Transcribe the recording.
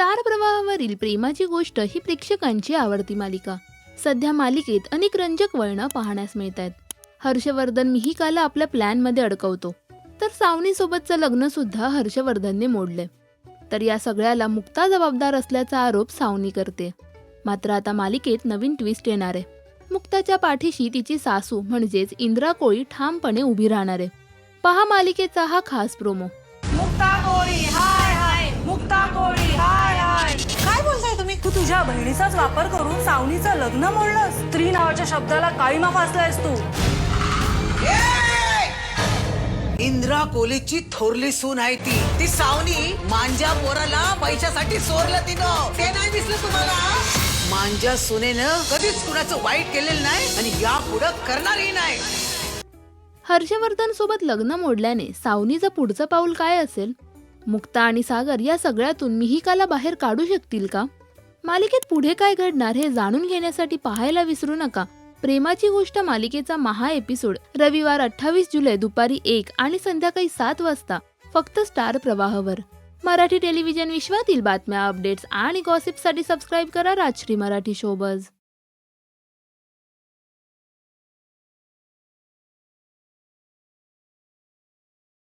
Star प्रवाहावरील प्रेमाची गोष्ट ही प्रेक्षकांची आवडती मालिका. सध्या मालिकेत अनेक रंजक वळणं पाहण्यास मिळत आहेत हर्षवर्धन मिहिकाला आपल्या प्लॅनमध्ये अडकवतो. तर सावनीसोबतचं लग्न सुद्धा हर्षवर्धनने मोडले तर या सगळ्याला मुक्ता जबाबदार असल्याचा आरोप सावनी करते. मात्र आता मालिकेत नवीन ट्विस्ट येणार आहे. मुक्ताच्या पाठीशी तिची सासू म्हणजेच इंद्रा कोळी ठामपणे उभी राहणार आहे. पहा मालिकेचा हा खास promo Mukta Koli hi hi. Mukta Koli. तू तुझ्या बहिणीचाच वापर करून सावनीचं लग्न मोडलंस. स्त्री नावाच्या शब्दाला काळीमा फासलायस तू. इंद्रा कोलेची थोरली सून आहे ती. ती सावनी मांजा पोराला पैशासाठी चोरलं तिनं. ते नाही दिसलं तुम्हाला? मांजा सुनेनं कधीच कुणाचं वाईट केलेलं नाही आणि यापुढं करणारही नाही. हर्षवर्धन सोबत लग्न मोडल्याने सावनीचं पुढचं पाऊल काय असेल? मुक्ता आणि सागर या सगळ्यातून मिहिकाला बाहेर काढू शकतील का? मालिकेत पुढे काय घडणार हे जाणून घेण्यासाठी पाहायला विसरू नका. प्रेमाची गोष्ट मालिकेचा महा एपिसोड. रविवार अठ्ठावीस जुलै दुपारी एक आणि संध्याकाळी सात वाजता. फक्त स्टार प्रवाहावर. मराठी टेलिव्हिजन विश्वातील बातम्या अपडेट्स आणि गॉसिपसाठी सबस्क्राईब करा राजश्री मराठी शोबज